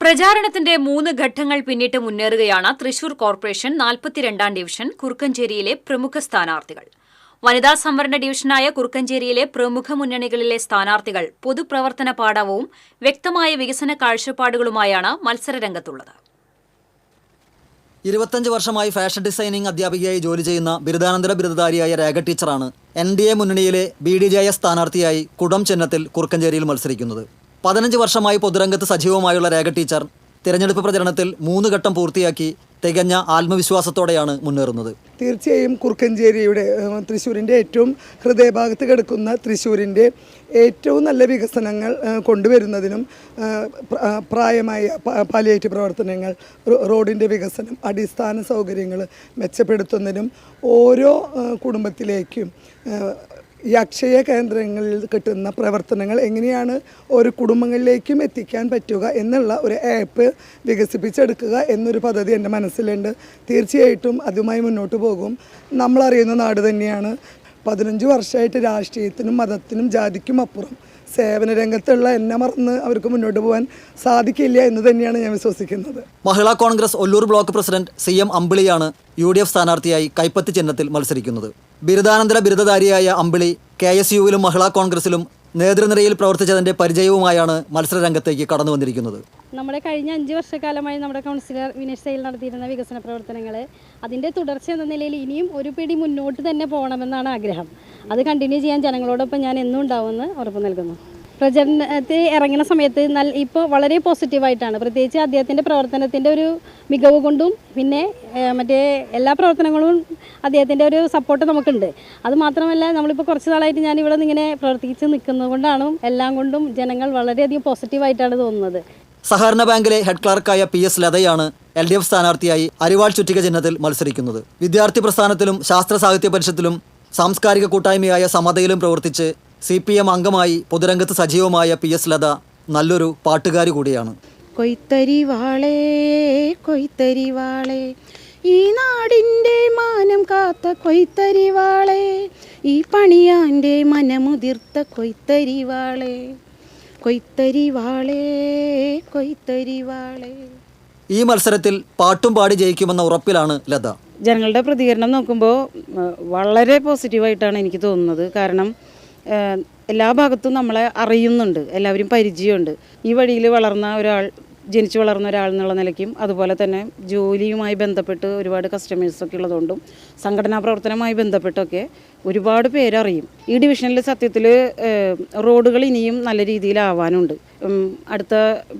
പ്രചാരണത്തിന്റെ മൂന്ന് ഘട്ടങ്ങൾ പിന്നിട്ട് മുന്നേറുകയാണ് തൃശൂർ കോർപ്പറേഷൻ നാൽപ്പത്തിരണ്ടാം ഡിവിഷൻ കുറുക്കഞ്ചേരിയിലെ പ്രമുഖ സ്ഥാനാർത്ഥികൾ. വനിതാ സംവരണ ഡിവിഷനായ കുറുക്കഞ്ചേരിയിലെ പ്രമുഖ മുന്നണികളിലെ സ്ഥാനാർത്ഥികൾ പൊതുപ്രവർത്തന പാഠവും വ്യക്തമായ വികസന കാഴ്ചപ്പാടുകളുമായാണ് മത്സരരംഗത്തുള്ളത്. ഇരുപത്തഞ്ച് വർഷമായി ഫാഷൻ ഡിസൈനിങ് അധ്യാപികയായി ജോലി ചെയ്യുന്ന ബിരുദാനന്തര ബിരുദധാരിയായ രേഖ ടീച്ചറാണ് എൻ ഡി എ മുന്നണിയിലെ ബി ഡി ജെ എസ് സ്ഥാനാർത്ഥിയായി കുടം ചിഹ്നത്തിൽ കുറുക്കഞ്ചേരിയിൽ മത്സരിക്കുന്നത്. പതിനഞ്ച് വർഷമായി പൊതുരംഗത്ത് സജീവമായുള്ള രേഖ ടീച്ചർ തിരഞ്ഞെടുപ്പ് പ്രചരണത്തിൽ മൂന്ന് ഘട്ടം പൂർത്തിയാക്കി തികഞ്ഞ ആത്മവിശ്വാസത്തോടെയാണ് മുന്നേറുന്നത്. തീർച്ചയായും കുറുക്കഞ്ചേരിയുടെ തൃശ്ശൂരിന്റെ ഏറ്റവും ഹൃദയഭാഗത്ത് കിടക്കുന്ന തൃശ്ശൂരിന്റെ ഏറ്റവും നല്ല വികസനങ്ങൾ കൊണ്ടുവരുന്നതിനും പ്രായമായ പാലിയേറ്റ് പ്രവർത്തനങ്ങൾ റോഡിന്റെ വികസനം അടിസ്ഥാന സൗകര്യങ്ങൾ മെച്ചപ്പെടുത്തുന്നതിനും ഓരോ കുടുംബത്തിലേക്കും ഈ അക്ഷയ കേന്ദ്രങ്ങളിൽ കിട്ടുന്ന പ്രവർത്തനങ്ങൾ എങ്ങനെയാണ് ഒരു കുടുംബങ്ങളിലേക്കും എത്തിക്കാൻ പറ്റുക എന്നുള്ള ഒരു ആപ്പ് വികസിപ്പിച്ചെടുക്കുക എന്നൊരു പദ്ധതി എന്റെ മനസ്സിലുണ്ട്. തീർച്ചയായിട്ടും അതുമായി മുന്നോട്ട് പോകും. നമ്മളറിയുന്ന നാട് തന്നെയാണ്. പതിനഞ്ച് വർഷമായിട്ട് രാഷ്ട്രീയത്തിനും മതത്തിനും ജാതിക്കും അപ്പുറം സേവന രംഗത്തുള്ള എന്നെ മറന്ന് അവർക്ക് മുന്നോട്ട് പോകാൻ സാധിക്കില്ല എന്ന് തന്നെയാണ് ഞാൻ വിശ്വസിക്കുന്നത്. Mahila Congress Ollur block president C M അമ്പിളിയാണ് U D F സ്ഥാനാർത്ഥിയായി കൈപ്പത്തി ചിഹ്നത്തിൽ മത്സരിക്കുന്നത്. ബിരുദാനന്തര ബിരുദധാരിയായ അമ്പിളി കെ എസ് യുവിലും മഹിളാ കോൺഗ്രസിലും നേതൃനിരയിൽ പ്രവർത്തിച്ചതിന്റെ പരിചയവുമായാണ് മത്സരരംഗത്തേക്ക് കടന്നു വന്നിരിക്കുന്നത് നമ്മുടെ കഴിഞ്ഞ അഞ്ച് വർഷക്കാലമായി നമ്മുടെ കൗൺസിലർ വിനേഷ് സൈൽ നടത്തിയിരുന്ന വികസന പ്രവർത്തനങ്ങൾ അതിന്റെ തുടർച്ച എന്ന നിലയിൽ ഇനിയും ഒരു പിടി മുന്നോട്ട് തന്നെ പോകണമെന്നാണ് ആഗ്രഹം. അത് കണ്ടിന്യൂ ചെയ്യാൻ ജനങ്ങളോടൊപ്പം ഞാൻ എന്നും ഉണ്ടാവുമെന്ന് ഉറപ്പ് നൽകുന്നു. പ്രചരണത്തിൽ ഇറങ്ങുന്ന സമയത്ത് നല്ല ഇപ്പോൾ വളരെ പോസിറ്റീവായിട്ടാണ് പ്രത്യേകിച്ച് അദ്ദേഹത്തിന്റെ പ്രവർത്തനത്തിന്റെ ഒരു മികവ് കൊണ്ടും പിന്നെ മറ്റേ എല്ലാ പ്രവർത്തനങ്ങളും അദ്ദേഹത്തിന്റെ ഒരു സപ്പോർട്ട് നമുക്കുണ്ട്. അത് മാത്രമല്ല നമ്മളിപ്പോൾ കുറച്ച് നാളായിട്ട് ഞാൻ ഇവിടെ ഇങ്ങനെ പ്രവർത്തിച്ച് നിൽക്കുന്നത് കൊണ്ടാണ് എല്ലാം കൊണ്ടും ജനങ്ങൾ വളരെയധികം പോസിറ്റീവായിട്ടാണ് തോന്നുന്നത്. സഹകരണ ബാങ്കിലെ ഹെഡ് ക്ലർക്കായ പി എസ് ലതയാണ് എൽ ഡി എഫ് സ്ഥാനാർത്ഥിയായി അരിവാൾ ചുറ്റിക ചിഹ്നത്തിൽ മത്സരിക്കുന്നത്. വിദ്യാർത്ഥി പ്രസ്ഥാനത്തിലും ശാസ്ത്ര സാഹിത്യ പരിഷത്തിലും സാംസ്കാരിക കൂട്ടായ്മയായ സമതയിലും പ്രവർത്തിച്ച് സി പി എം അംഗമായി പൊതുരംഗത്ത് സജീവമായ പി എസ് ലത നല്ലൊരു പാട്ടുകാരി കൂടിയാണ്. കൊയ്ത്തരി വാളേ കൊയ്ത്തരി വാളേ ഈ നാടിന്റെ മാനം കാത്ത കൊയ്ത്തരിവാളേ ഈ പണിയാന്റെ മനമുതിർത്ത കൊയ്ത്തരിവാളേ. കൊയ്ത്തരിവാളേ കൊയ്ത്തരിവാളേ. ഈ മത്സരത്തിൽ പാട്ടും പാടി ജയിക്കുമെന്ന ഉറപ്പിലാണ് ലത. ജനങ്ങളുടെ പ്രതികരണം നോക്കുമ്പോൾ വളരെ പോസിറ്റീവായിട്ടാണ് എനിക്ക് തോന്നുന്നത്. കാരണം എല്ലാ ഭാഗത്തും നമ്മളെ അറിയുന്നുണ്ട്. എല്ലാവരും പരിചയമുണ്ട്. ഈ വഴിയിൽ വളർന്ന ഒരാൾ ജനിച്ചു വളർന്ന ഒരാൾ എന്നുള്ള നിലയ്ക്കും അതുപോലെ തന്നെ ജോലിയുമായി ബന്ധപ്പെട്ട് ഒരുപാട് കസ്റ്റമേഴ്സൊക്കെ ഉള്ളതുകൊണ്ടും സംഘടനാ പ്രവർത്തനവുമായി ബന്ധപ്പെട്ടൊക്കെ ഒരുപാട് പേരറിയും. ഈ ഡിവിഷനിൽ സത്യത്തിൽ റോഡുകൾ ഇനിയും നല്ല രീതിയിലാവാനുണ്ട്. അടുത്ത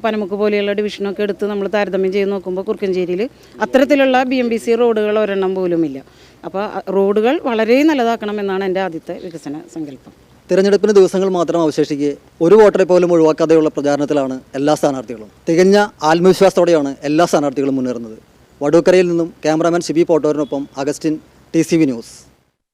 പനമുക്ക് പോലെയുള്ള ഡിവിഷനൊക്കെ എടുത്ത് നമ്മൾ താരതമ്യം ചെയ്ത് നോക്കുമ്പോൾ കുറുക്കഞ്ചേരിയിൽ അത്തരത്തിലുള്ള ബി എം ബി സി റോഡുകൾ ഒരെണ്ണം പോലുമില്ല. അപ്പോൾ റോഡുകൾ വളരെ നല്ലതാക്കണം എന്നാണ് എന്റെ ആദ്യത്തെ വികസന സങ്കല്പം. തിരഞ്ഞെടുപ്പിന് ദിവസങ്ങൾ മാത്രം അവശേഷിക്കെ ഒരു വോട്ടറെ പോലും ഒഴിവാക്കാതെയുള്ള പ്രചാരണത്തിലാണ് എല്ലാ സ്ഥാനാർത്ഥികളും. തികഞ്ഞ ആത്മവിശ്വാസത്തോടെയാണ് എല്ലാ സ്ഥാനാർത്ഥികളും മുന്നേറുന്നത്. വടൂക്കരയിൽ നിന്നും ക്യാമറാമാൻ ഷിബി പോട്ടോറിനൊപ്പം അഗസ്റ്റിൻ ടി ന്യൂസ്.